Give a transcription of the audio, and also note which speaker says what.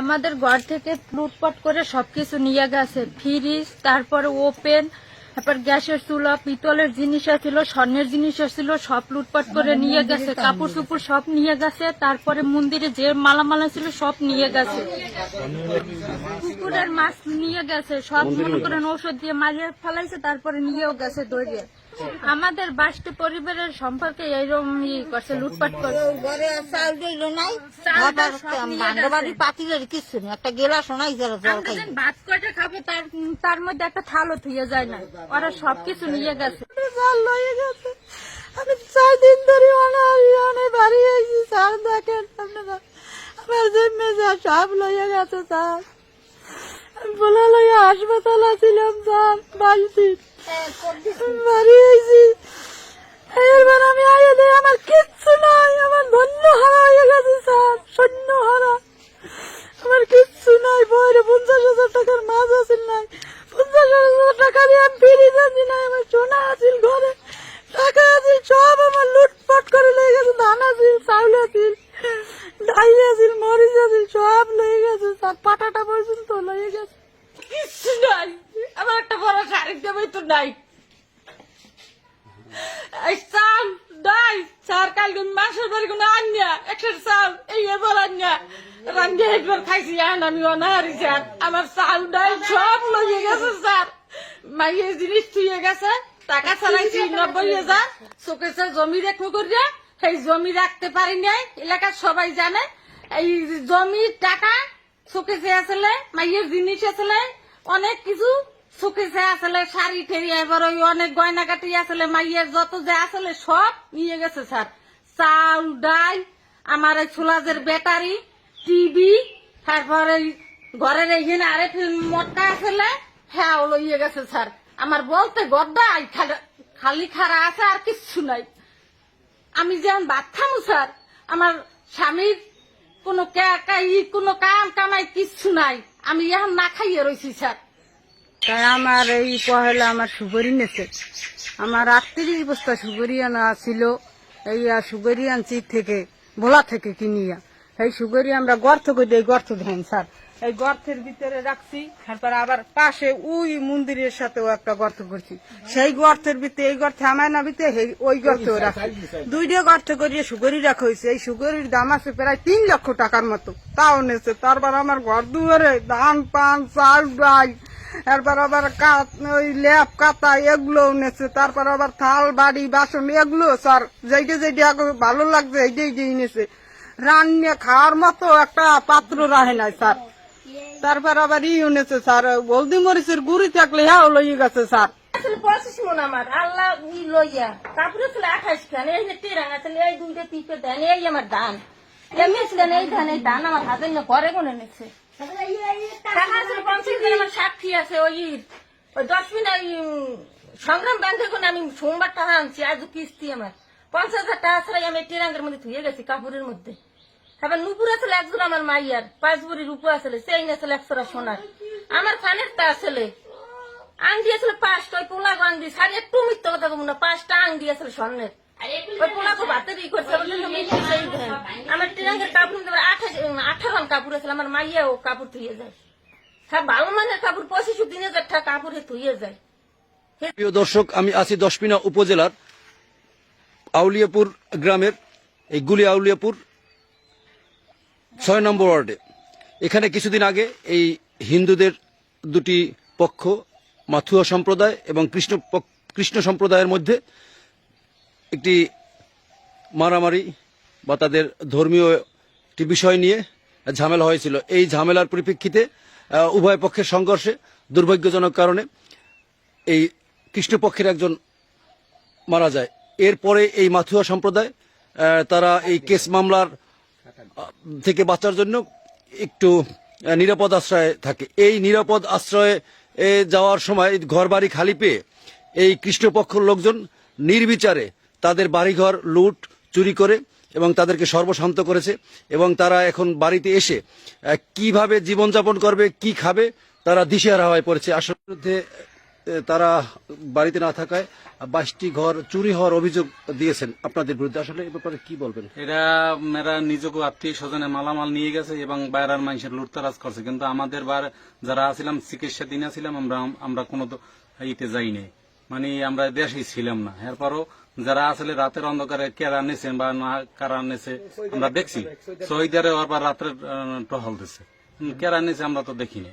Speaker 1: আমাদের ঘর থেকে লুটপাট করে সবকিছু নিয়ে গেছে। ফ্রিজ তারপরে ওপেন তারপর গ্যাসের চুলা পিতলের জিনিস ছিল স্বর্ণের জিনিস ছিল সব লুটপাট করে নিয়ে গেছে। কাপড় চুপড় সব নিয়ে গেছে তারপরে মন্দিরে যে মালামালা ছিল সব নিয়ে গেছে। পুকুরের মাছ নিয়ে গেছে সব মনে করেন ঔষধ দিয়ে মারিয়ে ফেলাইছে তারপরে নিয়েও গেছে দৌড়িয়ে আমাদের বাস্ট পরিবারের সম্পর্কে এইরকম ই করছে লুটপাট করছে।
Speaker 2: ঘরে চাউল দিল নাই।
Speaker 1: চাল গেছে।
Speaker 2: পাতিলের কিছু নেই একটা গেলা শোনাই যারা জল খাই
Speaker 1: ভাত কয়টা খাব তার তার মধ্যে একটা থালও থুয়ে যায় না। ওরা সবকিছু নিয়ে গেছে।
Speaker 2: চাল লয়ে গেছে। আমি চার দিন ধরে অনারিয়ানে বাড়ি আইছি। স্যার দেখেন আপনারা। আমার জন্মে যা সব লয়ে গেছে স্যার বলা লইয়া হাসপাতাল ছিলাম স্যার বাড়িতে বাড়ি আইছি। এবার আমি দিই, আমার কিচ্ছু নাই, আমার ধন্য হারা হয়ে গেছে স্যার, সৈন্য হারা আমার কিচ্ছু নাই বইরে পঞ্চাশ হাজার টাকার মাছ আছে নাই পঞ্চাশ হাজার টাকা দিয়ে আমি ফিরে যাচ্ছি না আমার সোনা আছিল ঘরে টাকা আছে সব আমার লুটপাট করে লেগে গেছে ধান আছিল চাউল আছিল ডাই আছিল মরিচ আছিল সব লয়ে গেছে তার পাটাটা পর্যন্ত লয়ে গেছে
Speaker 3: কিচ্ছু নাই আমার একটা বড় শাড়ি তো নাই। চাল নাই। চার কাল গুন মাসের বাড়ি গুন আন্যা একশো চাল এই এবার আন্যা রান্না একবার খাইছি আন আমি অনাহারি, স্যার। আমার চাল ডাল সব লইয়ে গেছে, স্যার। মাইয়ের জিনিস থুয়ে গেছে। টাকা ছাড়াইছি নব্বই হাজার চোখেছে জমি রেখো করিয়া সেই জমি রাখতে পারি নাই। এলাকার সবাই জানে। এই জমির টাকা চোখেছে আসলে মাইয়ের জিনিস আসলে অনেক কিছু চোখেছে আসলে শাড়ি ঠেরি, এবার ওই অনেক গয়না কাটি আসলে মাইয়ের যত যে আসলে সব নিয়ে গেছে, স্যার। চাউল, ডাল, আমার এই ছোলাজের ব্যাটারি, টিভি, তারপরে ঘরের এইখানে আরেক মটকা আসলে হ্যাঁ লইয়ে গেছে, স্যার। আমার বলতে গদ্দাই খালি- খারা আছে, আর কিচ্ছু নাই। আমি যেমন খামু, স্যার, আমার স্বামীর কোনো কোনো কাম কামাই কিচ্ছু নাই। আমি এখন না খাইয়ে রয়েছি স্যার।
Speaker 4: তাই আমার এই পহেলা আমার সুগরি নেছে আমার আটত্রিশ বস্তা সুগরি আনা ছিল এই সুগরি আনছি থেকে, ভোলা থেকে কিনিয়া। এই সুগরি আমরা গর্ত করে দিই গর্ত ধান স্যার, এই গর্তের ভিতরে রাখছি, তারপর আবার পাশে ওই মন্দিরের সাথেও একটা গর্ত করছি। সেই গর্তের ভিতরে, এই গর্তে আমার না ভিতরে এই- ওই গর্তেও রাখছি। দুইটা গর্ত করিয়ে সুগরি রাখা হয়েছে এই সুগরির দাম আছে প্রায় তিন লক্ষ টাকার মতো। তাও নেছে, তারপর আমার ঘর দুয়ারে ধান পান, চাল, ডাল তারপর আবার কাত- ওই ল্যাপ কাতা এগুলো নেছে। তারপর আবার থাল, বাড়ি, বাসন এগুলো, স্যার, যেইটা যেইটা ভালো লাগছে, এইটাই যেই নেছে। রান্না খাওয়ার মতো একটা পাত্র রাহে নাই, স্যার। তারপর আবার ই নেছে, স্যার, হলদি মরিচের গুড়ি থাকলে হ্যাঁ লইয়ে গেছে, স্যার।
Speaker 3: আমার, আল্লাহ লইয়া। তারপরে আঠাশ খান, এই দুইটা তিনটে ধান এই আমার ধান এমনি ছিলেন এই ধান এই ধান আমার নিয়ে ঘরে কোনে নিচ্ছে টাকা আছে পঞ্চাশ দিন আমার সাক্ষী আছে ওই ওই দশ মিনিট সংগ্রাম ব্যাংকে কোন আমি সোমবার টাকা আনছি আজ কিস্তি আমার। পঞ্চাশ হাজার টাকা ছাড়াই আমি টেরাঙ্গের মধ্যে ধুয়ে গেছি কাপড়ের মধ্যে। তারপর নুপুর আসলে একজন আমার মাইয়ার পাঁচ বুড়ি রূপ আসলে সেই আসলে একশোটা সোনার। আমার ফানের তা আসলে আংটি আসলে পাঁচটা ওই পোলা আংটি সাড়ে একটু মিথ্যা কথা বলব না পাঁচটা আংটি আসলে স্বর্ণের। আমার মাইয়া ও কাপড় যায়। কাপড় যায়।
Speaker 5: প্রিয় দর্শক, আমি আছি দশপিনা উপজেলার আউলিয়াপুর গ্রামের, এই গুলি আউলিয়াপুর ছয় নম্বর ওয়ার্ডে। এখানে কিছুদিন আগে এই হিন্দুদের দুটি পক্ষ, মাথুয়া সম্প্রদায় এবং কৃষ্ণ কৃষ্ণ সম্প্রদায়ের মধ্যে একটি মারামারি বা তাদের ধর্মীয় একটি বিষয় নিয়ে ঝামেলা হয়েছিল। এই ঝামেলার পরিপ্রেক্ষিতে উভয় পক্ষের সংঘর্ষে, দুর্ভাগ্যজনক কারণে এই কৃষ্ণপক্ষের একজন মারা যায়। এরপরে এই মাথুয়া সম্প্রদায় তারা এই কেস মামলার থেকে বাঁচার জন্য একটু নিরাপদ আশ্রয়ে থাকে। এই নিরাপদ আশ্রয়ে যাওয়ার সময় ঘর বাড়ি খালি পেয়ে এই কৃষ্ণপক্ষের লোকজন নির্বিচারে তাদের বাড়িঘর, লুট চুরি করে এবং তাদেরকে সর্বশান্ত করেছে এবং তারা এখন বাড়িতে এসে কীভাবে জীবনযাপন করবে, কি খাবে, তারা দিশেহারা হয়ে পড়েছে। আসলে বিরুদ্ধে তারা বাড়িতে না থাকায় বাইশটি ঘর চুরি হওয়ার অভিযোগ দিয়েছেন আপনাদের বিরুদ্ধে। আসলে এ ব্যাপারে কি বলবেন?
Speaker 6: এরা এরা নিজকে আত্মীয় স্বজনে মালামাল নিয়ে গেছে এবং বাইরের মানুষের লুটতারাজ করছে। কিন্তু আমাদের বার যারা আছিলাম চিকিৎসা দিন ছিলাম আমরা আমরা কোনো ইতে যাই নাই মানে আমরা দেশেই ছিলাম না। এরপরও যারা আসলে রাতের অন্ধকারে কেরা নিছে বা না কারা নেছে, আমরা দেখছি। সহিদারে ওর রাত্রে টহল দিছে। কেরা নিছে আমরা তো দেখিনি